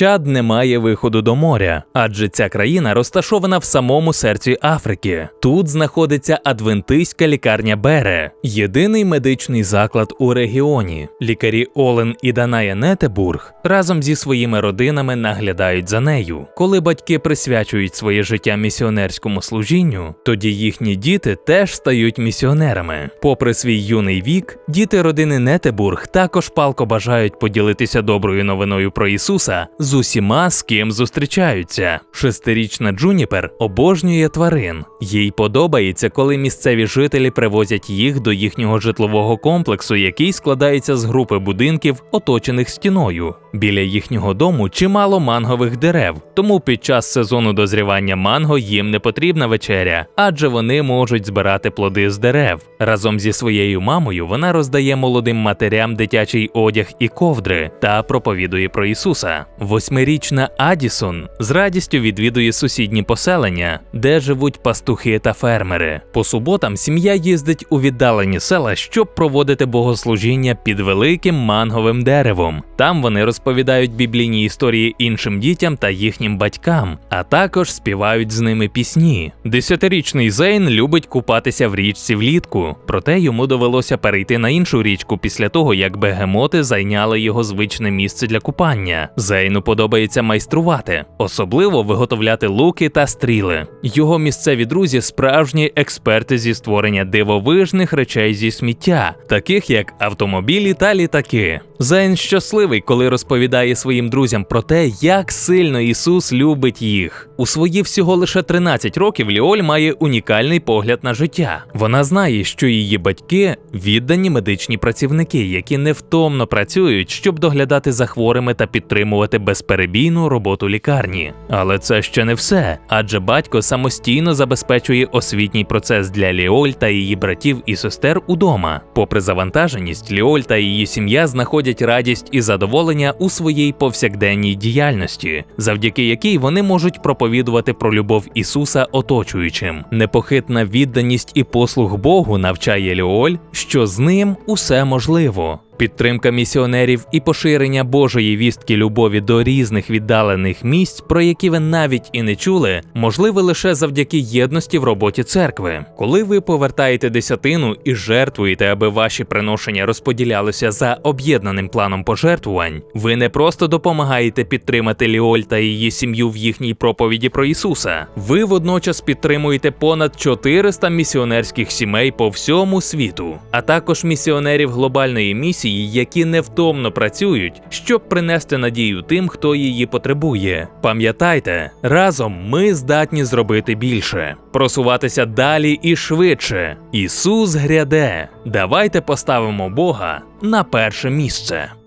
Чад не має виходу до моря, адже ця країна розташована в самому серці Африки. Тут знаходиться адвентистська лікарня Бере, єдиний медичний заклад у регіоні. Лікарі Олен і Даная Нетебург разом зі своїми родинами наглядають за нею. Коли батьки присвячують своє життя місіонерському служінню, тоді їхні діти теж стають місіонерами. Попри свій юний вік, діти родини Нетебург також палко бажають поділитися доброю новиною про Ісуса з усіма, з ким зустрічаються. Шестирічна Джуніпер обожнює тварин. Їй подобається, коли місцеві жителі привозять їх до їхнього житлового комплексу, який складається з групи будинків, оточених стіною. Біля їхнього дому чимало мангових дерев, тому під час сезону дозрівання манго їм не потрібна вечеря, адже вони можуть збирати плоди з дерев. Разом зі своєю мамою вона роздає молодим матерям дитячий одяг і ковдри та проповідує про Ісуса. Восьмирічна Адісон з радістю відвідує сусідні поселення, де живуть пастухи та фермери. По суботам сім'я їздить у віддалені села, щоб проводити богослужіння під великим манговим деревом. Там вони розповідають біблійні історії іншим дітям та їхнім батькам, а також співають з ними пісні. Десятирічний Зейн любить купатися в річці влітку, проте йому довелося перейти на іншу річку після того, як бегемоти зайняли його звичне місце для купання. Зейну подобається майструвати, особливо виготовляти луки та стріли. Його місцеві друзі справжні експерти зі створення дивовижних речей зі сміття, таких як автомобілі та літаки. Зейн щасливий, коли розповідає своїм друзям про те, як сильно Ісус любить їх. У свої всього лише 13 років Ліоль має унікальний погляд на життя. Вона знає, що її батьки віддані медичні працівники, які невтомно працюють, щоб доглядати за хворими та підтримувати безперебійну роботу лікарні. Але це ще не все, адже батько самостійно забезпечує освітній процес для Ліоль та її братів і сестер удома. Попри завантаженість, Ліоль та її сім'я знаходять радість і задоволення у своїй повсякденній діяльності, завдяки якій вони можуть проповідувати про любов Ісуса оточуючим. Непохитна відданість і послуг Богу навчає Ліоль, що з ним усе можливо. Підтримка місіонерів і поширення Божої вістки любові до різних віддалених місць, про які ви навіть і не чули, можливе лише завдяки єдності в роботі церкви. Коли ви повертаєте десятину і жертвуєте, аби ваші приношення розподілялися за об'єднаним планом пожертвувань, ви не просто допомагаєте підтримати Ліоль та її сім'ю в їхній проповіді про Ісуса. Ви водночас підтримуєте понад 400 місіонерських сімей по всьому світу, а також місіонерів глобальної місії які невтомно працюють, щоб принести надію тим, хто її потребує. Пам'ятайте, разом ми здатні зробити більше, просуватися далі і швидше. Ісус гряде. Давайте поставимо Бога на перше місце.